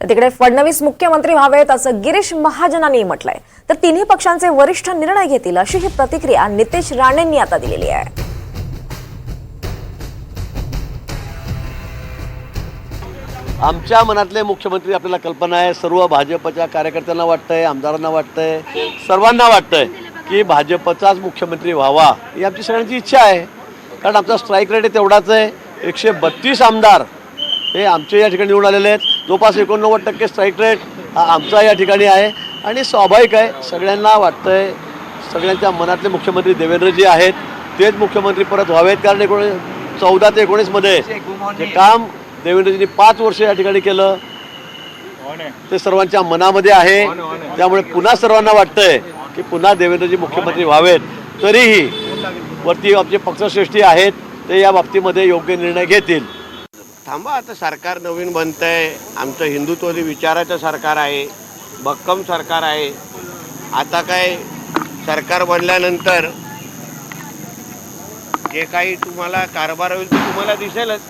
तर तिकडे फडणवीस मुख्यमंत्री व्हावेत असं गिरीश महाजनांनी म्हटलंय. तर तिन्ही पक्षांचे वरिष्ठ निर्णय घेतील अशी ही प्रतिक्रिया नितेश राणेंनी आता दिलेली आहे. आमच्या मनातले मुख्यमंत्री आपल्याला कल्पना आहे. सर्व भाजपच्या कार्यकर्त्यांना वाटतंय आमदारांना वाटतंय सर्वांना वाटतंय की भाजपचाच मुख्यमंत्री व्हावा ही आमची सगळ्यांची इच्छा आहे. कारण आमचा स्ट्राईक रेट तेवढाच आहे. एकशे बत्तीस आमदार हे आमचे या ठिकाणी निवडून आलेले आहेत. जवळपास एकोणनव्वद टक्के स्ट्राईक रेट हा आमचा या ठिकाणी आहे. आणि स्वाभाविक आहे सगळ्यांना वाटतंय सगळ्यांच्या मनातले मुख्यमंत्री देवेंद्रजी आहेत. तेच मुख्यमंत्री परत व्हावेत कारण एकोणीस चौदा ते एकोणीसमध्ये जे काम देवेंद्रजींनी पाच वर्ष या ठिकाणी केलं ते सर्वांच्या मनामध्ये आहे. त्यामुळे पुन्हा सर्वांना वाटतंय की पुन्हा देवेंद्रजी मुख्यमंत्री व्हावेत. तरीही वरती आमचे पक्षश्रेष्ठी आहेत ते या बाबतीमध्ये योग्य निर्णय घेतील. थांबा आता सरकार नवीन बनतंय. आमचं हिंदुत्ववादी विचाराचं सरकार आहे. भक्कम सरकार आहे. आता काय सरकार बनल्यानंतर जे काही तुम्हाला कारभार होईल ते तुम्हाला दिसेलच.